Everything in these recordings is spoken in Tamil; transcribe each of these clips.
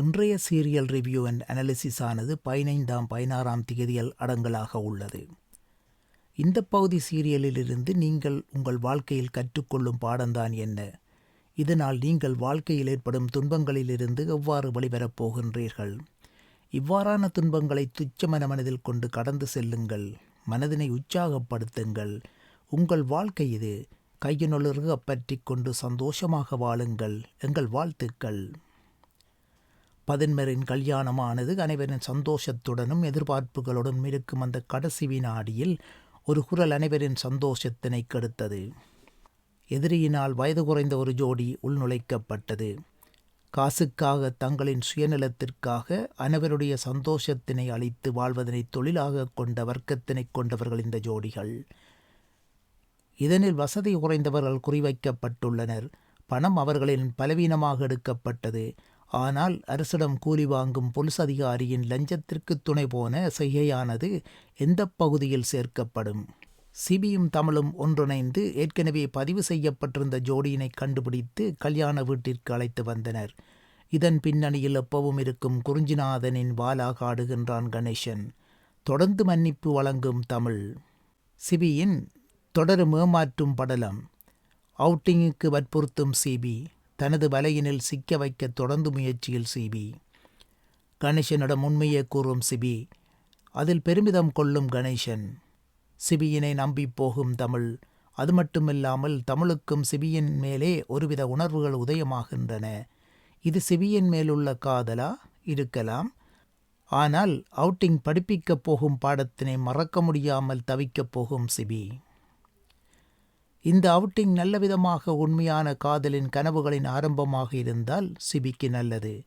இன்றைய சீரியல் ரிவ்யூ அண்ட் அனாலிசிஸ் ஆனது பதினைந்தாம் பதினாறாம் திகதிகள் அடங்கலாக உள்ளது. இந்த பகுதி சீரியலிலிருந்து நீங்கள் உங்கள் வாழ்க்கையில் கற்றுக்கொள்ளும் பாடம்தான் என்ன? இதனால் நீங்கள் வாழ்க்கையில் ஏற்படும் துன்பங்களிலிருந்து எவ்வாறு வெளிவரப் போகின்றீர்கள்? இவ்வாறான துன்பங்களை துச்சமன மனதில் கொண்டு கடந்து செல்லுங்கள். மனதினை உற்சாகப்படுத்துங்கள். உங்கள் வாழ்க்கை இது கையினுலருக பற்றி கொண்டு சந்தோஷமாக வாழுங்கள். எங்கள் வாழ்த்துக்கள். பதின்மரின் கல்யாணமானது அனைவரின் சந்தோஷத்துடனும் எதிர்பார்ப்புகளுடன் இருக்கும் அந்த கடைசி வினாடியில் ஒரு குரல் அனைவரின் சந்தோஷத்தினை கெடுத்தது. எதிரியினால் வயது குறைந்த ஒரு ஜோடி உள்நுழைக்கப்பட்டது. காசுக்காக தங்களின் சுயநலத்திற்காக அனைவருடைய சந்தோஷத்தினை அளித்து வாழ்வதனை தொழிலாக கொண்ட வர்க்கத்தினை கொண்டவர்கள் இந்த ஜோடிகள். இதனில் வசதி குறைந்தவர்கள் குறிவைக்கப்பட்டுள்ளனர். பணம் அவர்களின் பலவீனமாக எடுக்கப்பட்டது. ஆனால் அரசிடம் கூலி வாங்கும் பொலிஸ் அதிகாரியின் லஞ்சத்திற்கு துணை போன செய்கையானது எந்த பகுதியில் சேர்க்கப்படும்? சிபியும் தமிழும் ஒன்றிணைந்து ஏற்கனவே பதிவு செய்யப்பட்டிருந்த ஜோடியினை கண்டுபிடித்து கல்யாண வீட்டிற்கு அழைத்து வந்தனர். இதன் பின்னணியில் எப்பவும் இருக்கும் குறிஞ்சிநாதனின் வாலாக ஆடுகின்றான் கணேசன். தொடர்ந்து மன்னிப்பு வழங்கும் தமிழ். சிபியின் தொடரும் ஏமாற்றும் படலம். அவுட்டிங்குக்கு வற்புறுத்தும் சிபி. தனது வலையினில் சிக்க வைக்க தொடர்ந்து முயற்சியில் சிபி. கணேசனிடம் உண்மையை கூறும் சிபி அதில் பெருமிதம் கொள்ளும் கணேசன். சிபியினை நம்பி போகும் தமிழ் அது மட்டுமில்லாமல் தமிழுக்கும் சிபியின் மேலே ஒருவித உணர்வுகள் உதயமாகின்றன. இது சிபியின் மேலுள்ள காதலா இருக்கலாம். ஆனால் அவுட்டிங் படிப்பிக்கப் போகும் பாடத்தினை மறக்க முடியாமல் தவிக்கப் போகும் சிபி. இந்த அவுட்டிங் நல்லவிதமாக உண்மையான காதலின் கனவுகளின் ஆரம்பமாக இருந்தால் சிபிக்கு நல்லது.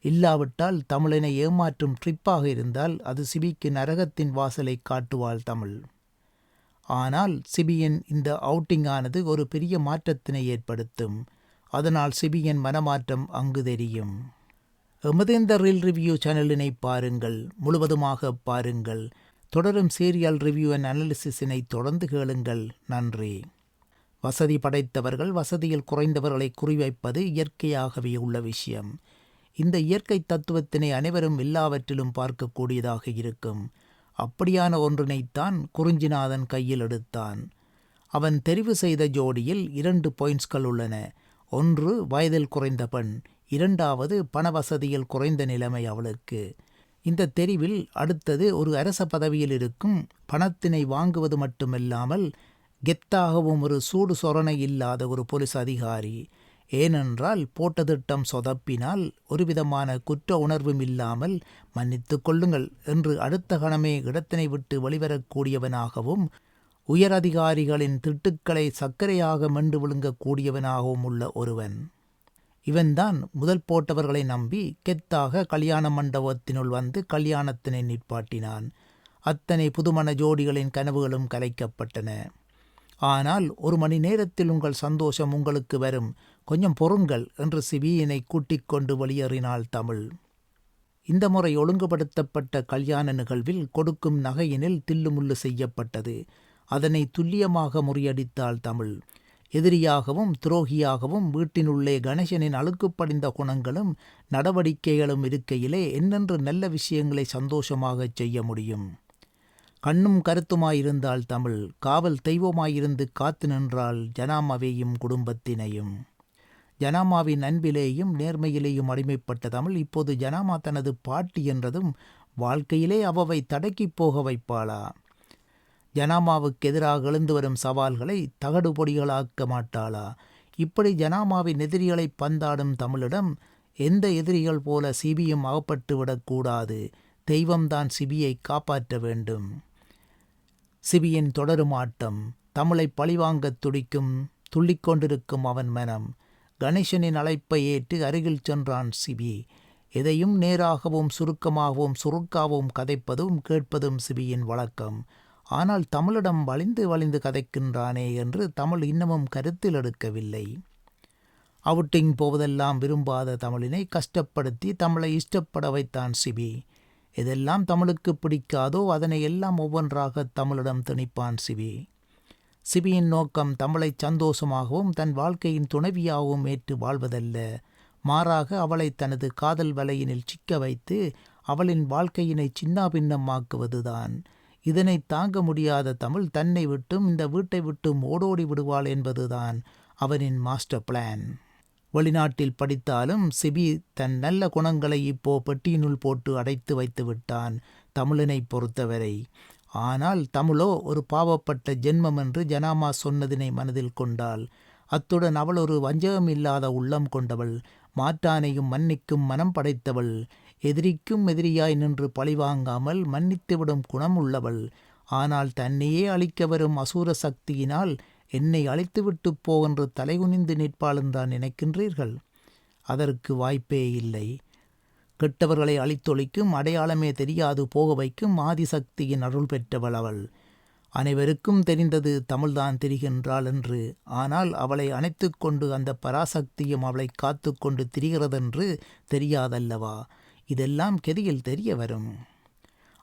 இல்லாவிட்டால் தமிழனை ஏமாற்றும் ட்ரிப்பாக இருந்தால் அது சிபிக்கு நரகத்தின் வாசலை காட்டுவாள் தமிழ். ஆனால் சிபியின் இந்த அவுட்டிங்கானது ஒரு பெரிய மாற்றத்தினை ஏற்படுத்தும். அதனால் சிபியின் மனமாற்றம் அங்கு தெரியும். எமது இந்த ரீல் ரிவ்யூ சேனலினை பாருங்கள். முழுவதுமாக பாருங்கள். தொடரும் சீரியல் ரிவ்யூ அண்ட் அனாலிசிஸினை தொடர்ந்து கேளுங்கள். நன்றி. வசதி படைத்தவர்கள் வசதியில் குறைந்தவர்களை குறிவைப்பது இயற்கையாகவே உள்ள விஷயம். இந்த இயற்கை தத்துவத்தினை அனைவரும் எல்லாவற்றிலும் பார்க்கக்கூடியதாக இருக்கும். அப்படியான ஒன்றினைத்தான் குறிஞ்சிநாதன் கையில் எடுத்தான். அவன் தெரிவு செய்த ஜோடியில் இரண்டு பாயிண்ட்ஸ்கள் உள்ளன. ஒன்று வயதில் குறைந்த பெண். இரண்டாவது பண வசதியில் குறைந்த நிலைமை அவளுக்கு. இந்த தெரிவில் அடுத்தது ஒரு அரச பதவியில் இருக்கும் பணத்தினை வாங்குவது மட்டுமல்லாமல் கெத்தாகவும் ஒரு சூடு சொரணை இல்லாத ஒரு போலீஸ் அதிகாரி. ஏனென்றால் போட்ட திட்டம் சொதப்பினால் ஒருவிதமான குற்ற உணர்வும் இல்லாமல் மன்னித்து கொள்ளுங்கள் என்று அடுத்த கணமே இடத்தினை விட்டு வெளிவரக்கூடியவனாகவும் உயரதிகாரிகளின் திட்டுக்களை சர்க்கரையாக மென்று விழுங்கக்கூடியவனாகவும் உள்ள ஒருவன். இவன்தான் முதல் போட்டவர்களை நம்பி கெத்தாக கல்யாண மண்டபத்தினுள் வந்து கல்யாணத்தினை நிற்பாட்டினான். அத்தனை புதுமண ஜோடிகளின் கனவுகளும் கலைக்கப்பட்டன. ஆனால் ஒரு மணி நேரத்தில் உங்கள் சந்தோஷம் உங்களுக்கு வரும். கொஞ்சம் பொறுங்கள் என்று சிபியினை கூட்டிக் கொண்டு வெளியேறினாள் தமிழ். இந்த முறை ஒழுங்குபடுத்தப்பட்ட கல்யாண நிகழ்வில் கொடுக்கும் நகையினில் தில்லுமுள்ளு செய்யப்பட்டது. அதனை துல்லியமாக முறியடித்தாள் தமிழ். எதிரியாகவும் துரோகியாகவும் வீட்டினுள்ளே கணேசனின் அழுக்குப்படிந்த குணங்களும் நடவடிக்கைகளும் இருக்கையிலே என்னென்று நல்ல விஷயங்களை சந்தோஷமாகச் செய்ய முடியும். கண்ணும் கருத்துமாயிருந்தால் தமிழ். காவல் தெய்வமாயிருந்து காத்து நின்றால் ஜனாமாவையும் குடும்பத்தினையும். ஜனாமாவின் அன்பிலேயும் நேர்மையிலேயும் அடிமைப்பட்ட தமிழ் இப்போது ஜனாமா தனது பாட்டி என்றதும் வாழ்க்கையிலே அவவை தடக்கிப் போக வைப்பாளா? ஜனாமாவுக்கு எதிராக எழுந்து வரும் சவால்களை தகடு பொடிகளாக்க மாட்டாளா? இப்படி ஜனாமாவின் எதிரிகளை பந்தாடும் தமிழிடம் எந்த எதிரிகள் போல சிபியும் அகப்பட்டு விடக்கூடாது. தெய்வம்தான் சிபியை காப்பாற்ற வேண்டும். சிபியின் தொடரும் ஆட்டம் தமிழை பழிவாங்கத் துடிக்கும் துள்ளிக்கொண்டிருக்கும் அவன் மனம். கணேசனின் அழைப்பை ஏற்று அருகில் சென்றான் சிபி. எதையும் நேராகவும் சுருக்கமாகவும் சுருக்காகவும் கதைப்பதும் கேட்பதும் சிபியின் வழக்கம். ஆனால் தமிழிடம் வளைந்து வளைந்து கதைக்கின்றானே என்று தமிழ் இன்னமும் கருத்தில் எடுக்கவில்லை. அவுட்டிங் போவதெல்லாம் விரும்பாத தமிழினை கஷ்டப்படுத்தி தமிழை இஷ்டப்பட வைத்தான் சிபி. எதெல்லாம் தமிழுக்கு பிடிக்காதோ அதனை எல்லாம் ஒவ்வொன்றாக தமிழிடம் திணிப்பான் சிபி. சிபியின் நோக்கம் தமிழை சந்தோஷமாகவும் தன் வாழ்க்கையின் துணைவியாகவும் ஏற்று வாழ்வதல்ல. மாறாக அவளை தனது காதல் வலையினில் சிக்க வைத்து அவளின் வாழ்க்கையினை சின்னாபின்னமாக்குவதுதான். இதனை தாங்க முடியாத தமிழ் தன்னை விட்டும் இந்த வீட்டை விட்டும் ஓடோடி விடுவாள் என்பதுதான் அவனின் மாஸ்டர் பிளான். வெளிநாட்டில் படித்தாலும் சிபி தன் நல்ல குணங்களை இப்போ பெட்டியினுள் போட்டு அடைத்து வைத்து விட்டான் தமிழனை பொறுத்தவரை. ஆனால் தமிழோ ஒரு பாவப்பட்ட ஜென்மம் என்று ஜனாமா சொன்னதினை மனதில் கொண்டாள். அத்துடன் அவள் ஒரு வஞ்சகம் இல்லாத உள்ளம் கொண்டவள். மாற்றானையும் மன்னிக்கும் மனம் படைத்தவள். எதிரிக்கும் எதிரியாய் நின்று பழிவாங்காமல் மன்னித்துவிடும் குணம் உள்ளவள் ஆனால் தன்னையே அழிக்க வரும் அசூர சக்தியினால் என்னை அழித்துவிட்டு போ என்று தலைகுனிந்து நிற்பாள் நினைக்கின்றீர்கள்? அதற்கு வாய்ப்பே இல்லை. கெட்டவர்களை அழித்தொழிக்கும் அடையாளமே தெரியாது போக வைக்கும் ஆதிசக்தியின் அருள் பெற்றவள் அவள். அனைவருக்கும் தெரிந்தது தமிழ்தான் தெரிகின்றாள் என்று. ஆனால் அவளை அணைத்து கொண்டு அந்த பராசக்தியும் அவளை காத்து கொண்டு திரிகிறதென்று தெரியாதல்லவா? இதெல்லாம் கெதியில் தெரிய வரும்.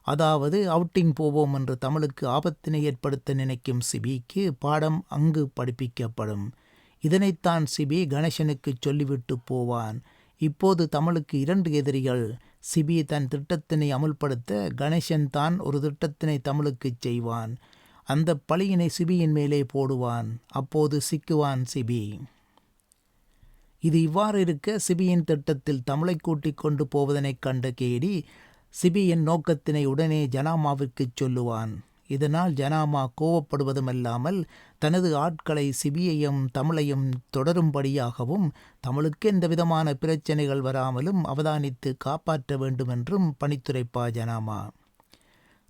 அதாவது அவுட்டிங் போவோம் என்று தமிழுக்கு ஆபத்தினை ஏற்படுத்த நினைக்கும் சிபிக்கு பாடம் அங்கு படிப்பிக்கப்படும். இதனைத்தான் சிபி கணேசனுக்கு சொல்லிவிட்டு போவான். இப்போது தமிழுக்கு இரண்டு எதிரிகள். சிபி தன் திட்டத்தினை அமுல்படுத்த கணேசன் தான் ஒரு திட்டத்தினை தமிழுக்குச் செய்வான். அந்த பழியினை சிபியின் மேலே போடுவான். அப்போது சிக்குவான் சிபி. இது இவ்வாறு இருக்க சிபியின் திட்டத்தில் தமிழை கூட்டிக் கொண்டு போவதனைக் கண்ட கேடி சிபியின் நோக்கத்தினை உடனே ஜனாமாவிற்குச் சொல்லுவான். இதனால் ஜனாமா கோவப்படுவதுமல்லாமல் தனது ஆட்களை சிபியையும் தமிழையும் தொடரும்படியாகவும் தமிழுக்கு எந்த விதமான பிரச்சனைகள் வராமலும் அவதானித்து காப்பாற்ற வேண்டுமென்றும் பணித்துரைப்பா ஜனாமா.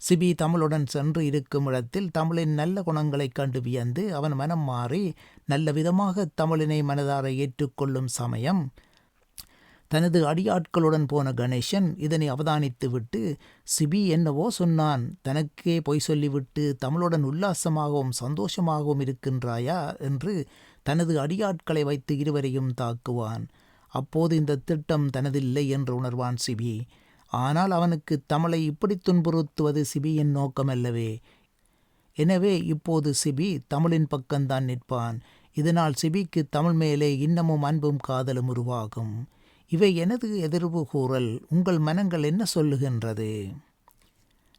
சிபி தமிழுடன் சென்று இருக்கும் இடத்தில் தமிழின் நல்ல குணங்களைக் கண்டு வியந்து அவன் மனம் மாறி நல்ல விதமாக தமிழினை மனதார ஏற்றுக்கொள்ளும் சமயம். தனது அடியாட்களுடன் போன கணேசன் இதனை அவதானித்துவிட்டு சிபி என்னவோ சொன்னான். தனக்கே பொய் சொல்லிவிட்டு தமிழுடன் உல்லாசமாகவும் சந்தோஷமாகவும் இருக்கின்றாயா என்று தனது அடியாட்களை வைத்து இருவரையும் தாக்குவான். அப்போது இந்த திட்டம் தனதில்லை என்று உணர்வான் சிபி. ஆனால் அவனுக்கு தமிழை இப்படி துன்புறுத்துவது சிபியின் நோக்கமல்லவே. எனவே இப்போது சிபி தமிழின் பக்கம்தான் நிற்பான். இதனால் சிபிக்கு தமிழ் மேலே இன்னமும் அன்பும் காதலும் உருவாகும். இவை எனது எதிர்வு கூறல். உங்கள் மனங்கள் என்ன சொல்லுகின்றது?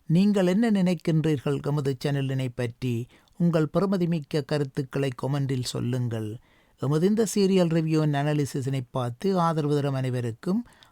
நீங்கள் என்ன நினைக்கின்றீர்கள்? எமது சேனலினை பற்றி உங்கள் பெருமதிமிக்க கருத்துக்களை கொமெண்டில் சொல்லுங்கள். எமது இந்த சீரியல் ரிவ்யூ அனாலிசிஸினை பார்த்து ஆதரவு தரும் அனைவருக்கும்